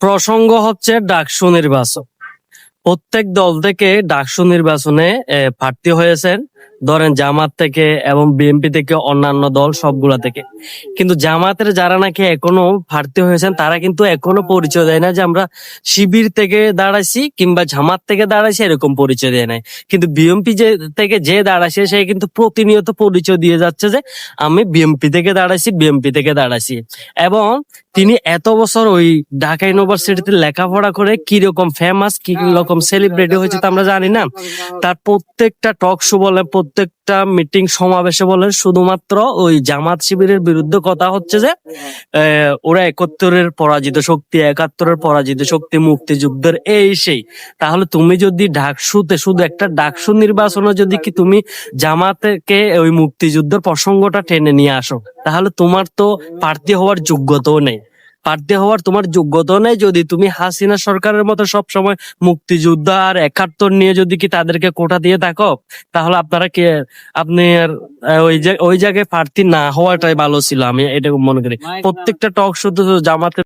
প্রসঙ্গ হচ্ছে ডাকসু নির্বাচন প্রত্যেক দল থেকে ডাকসু নির্বাচনে প্রার্থী হয়েছেন। ধরেন জামাত থেকে এবং বিএনপি থেকে অন্যান্য দল সবগুলা থেকে। কিন্তু জামাতের যারা নাকি এখনও প্রার্থী হয়েছেন, তারা কিন্তু এখনও পরিচয় দেয় না যে আমরা শিবির থেকে দাঁড়াইছি কিংবা জামাত থেকে দাঁড়াইছি এরকম পরিচয় দেয় নাই। কিন্তু বিএনপি যে থেকে যে দাঁড়াইছে, সে কিন্তু প্রতিনিয়ত পরিচয় দিয়ে যাচ্ছে যে আমি বিএনপি থেকে দাঁড়াইছি বিএনপি থেকে দাঁড়াইছি। এবং তিনি এত বছর ওই ঢাকা ইউনিভার্সিটিতে লেখাপড়া করে কি রকম ফেমাস কি রকম সেলিব্রিটি হয়েছে তা আমরা জানি না। তার প্রত্যেকটা টক শো বলে প্রত্যেকটা মিটিং সমাবেশে বলেন, শুধুমাত্র ওই জামাত শিবিরের বিরুদ্ধে কথা হচ্ছে যে ওরা একাত্তরের পরাজিত শক্তি, একাত্তরের পরাজিত শক্তি, মুক্তিযুদ্ধের এই সেই। তাহলে তুমি যদি ডাকসুতে শুধু একটা ডাকসু নির্বাচনে যদি কি তুমি জামাতকে ওই মুক্তিযুদ্ধের প্রসঙ্গটা টেনে নিয়ে আসো, তাহলে তোমার তো প্রার্থী হওয়ার যোগ্যতাও নেই। প্রার্থী হওয়ার তোমার যোগ্যতা নেই যদি তুমি হাসিনা সরকারের মতো সব সময় মুক্তিযোদ্ধা আর একাত্তর নিয়ে যদি কি তাদেরকে কোটা দিয়ে থাকো তাহলে আপনারা কে আপনি ওই ওই জায়গায় প্রার্থী না হওয়াটাই ভালো ছিল আমি এটা মনে করি। প্রত্যেকটা টক শুধু জামাতের